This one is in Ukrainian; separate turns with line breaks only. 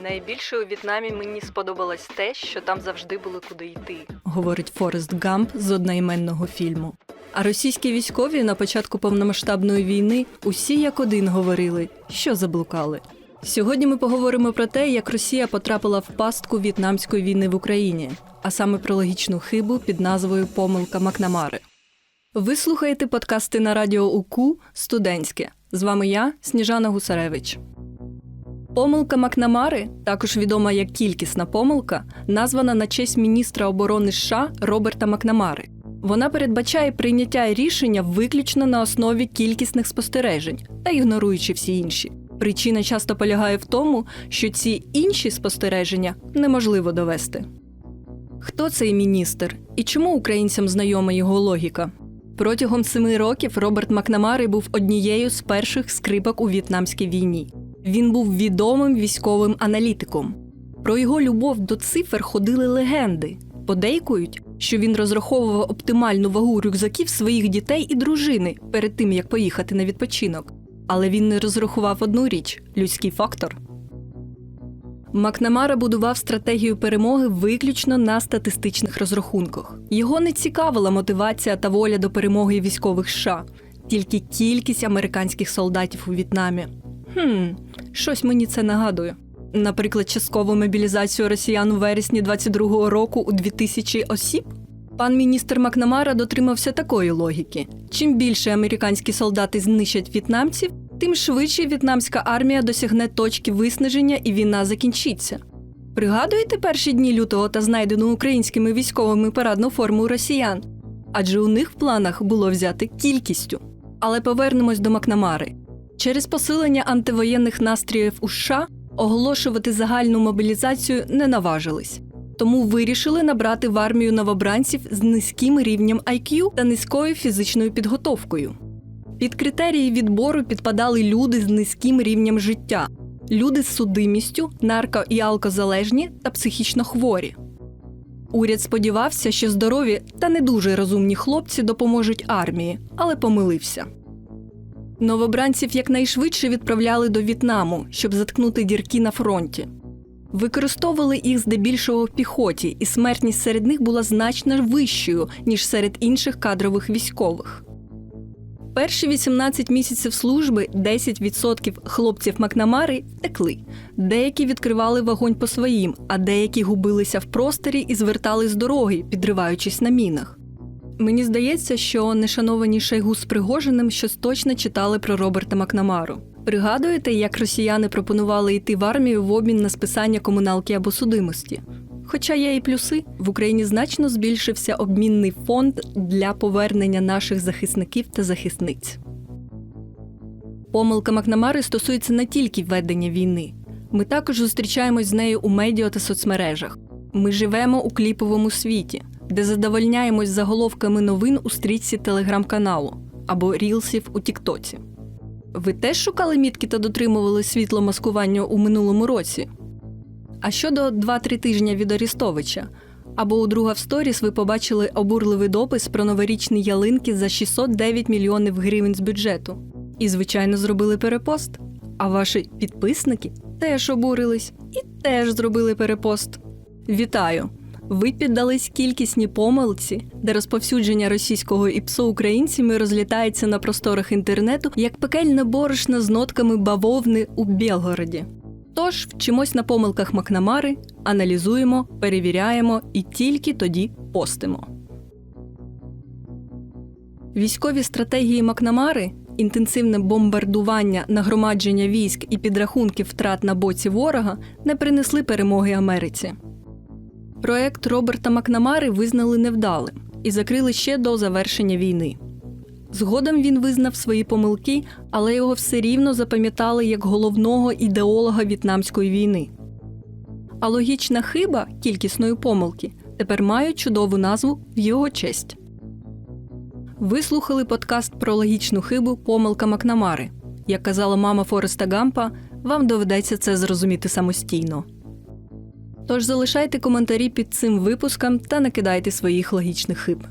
Найбільше у В'єтнамі мені сподобалось те, що там завжди було куди йти.
говорить Форест Гамп з одноіменного фільму. А російські військові на початку повномасштабної війни усі як один говорили, що заблукали. Сьогодні ми поговоримо про те, як Росія потрапила в пастку в'єтнамської війни в Україні, а саме про логічну хибу під назвою Помилка Макнамари. Ви слухаєте подкасти на радіо УКУ Студентське. З вами я, Сніжана Гусаревич. Помилка Макнамари, також відома як кількісна помилка, названа на честь міністра оборони США Роберта Макнамари. Вона передбачає прийняття рішення виключно на основі кількісних спостережень та ігноруючи всі інші. Причина часто полягає в тому, що ці інші спостереження неможливо довести. Хто цей міністр і чому українцям знайома його логіка? Протягом семи років Роберт Макнамари був однією з перших скрипок у В'єтнамській війні. Він був відомим військовим аналітиком. Про його любов до цифр ходили легенди. Подейкують, що він розраховував оптимальну вагу рюкзаків своїх дітей і дружини перед тим, як поїхати на відпочинок. Але він не розрахував одну річ людський фактор. Макнамара будував стратегію перемоги виключно на статистичних розрахунках. Його не цікавила мотивація та воля до перемоги військових США, тільки кількість американських солдатів у В'єтнамі. Хм, щось мені це нагадує. Наприклад, часткову мобілізацію росіян у вересні 22-го року у 2000 осіб. Пан міністр Макнамара дотримався такої логіки: чим більше американські солдати знищать в'єтнамців, тим швидше в'єтнамська армія досягне точки виснаження і війна закінчиться. Пригадуєте перші дні лютого та знайдену українськими військовими парадну форму росіян? Адже у них в планах було взяти кількістю. Але повернемось до Макнамари. Через посилення антивоєнних настроїв у США оголошувати загальну мобілізацію не наважились. Тому вирішили набрати в армію новобранців з низьким рівнем IQ та низькою фізичною підготовкою. Під критерії відбору підпадали люди з низьким рівнем життя, люди з судимістю, нарко- і алкозалежні та психічно хворі. Уряд сподівався, що здорові та не дуже розумні хлопці допоможуть армії, але помилився. Новобранців якнайшвидше відправляли до В'єтнаму, щоб заткнути дірки на фронті. Використовували їх здебільшого в піхоті, і смертність серед них була значно вищою, ніж серед інших кадрових військових. Перші 18 місяців служби 10% хлопців Макнамари втекли. Деякі відкривали вогонь по своїм, а деякі губилися в просторі і звертали з дороги, підриваючись на мінах. Мені здається, що нешановані Шойгу з Пригожиним щось точно читали про Роберта Макнамару. Пригадуєте, як росіяни пропонували йти в армію в обмін на списання комуналки або судимості? Хоча є і плюси, в Україні значно збільшився обмінний фонд для повернення наших захисників та захисниць. Помилка Макнамари стосується не тільки ведення війни. Ми також зустрічаємось з нею у медіа та соцмережах. Ми живемо у кліповому світі, де задовольняємось заголовками новин у стрічці телеграм-каналу або рілсів у Тіктоці. Ви теж шукали мітки та дотримували світло маскування у минулому році? А щодо 2-3 тижня від Арістовича, або у друга в сторіс ви побачили обурливий допис про новорічні ялинки за 609 мільйонів гривень з бюджету. І, звичайно, зробили перепост. А ваші підписники теж обурились і теж зробили перепост. Вітаю! Ви піддались кількісній помилці, де розповсюдження російського ІПСО українцями розлітається на просторах інтернету як пекельне борошно з нотками бавовни у Білгороді. Тож вчимось на помилках Макнамари, аналізуємо, перевіряємо і тільки тоді постимо. Військові стратегії Макнамари, інтенсивне бомбардування, нагромадження військ і підрахунки втрат на боці ворога не принесли перемоги Америці. Проект Роберта Макнамари визнали невдалим і закрили ще до завершення війни. Згодом він визнав свої помилки, але його все рівно запам'ятали як головного ідеолога в'єтнамської війни. А логічна хиба кількісної помилки тепер має чудову назву в його честь. Ви слухали подкаст про логічну хибу Помилка Макнамари. Як казала мама Фореста Гампа, вам доведеться це зрозуміти самостійно. Тож залишайте коментарі під цим випуском та накидайте своїх логічних хиб.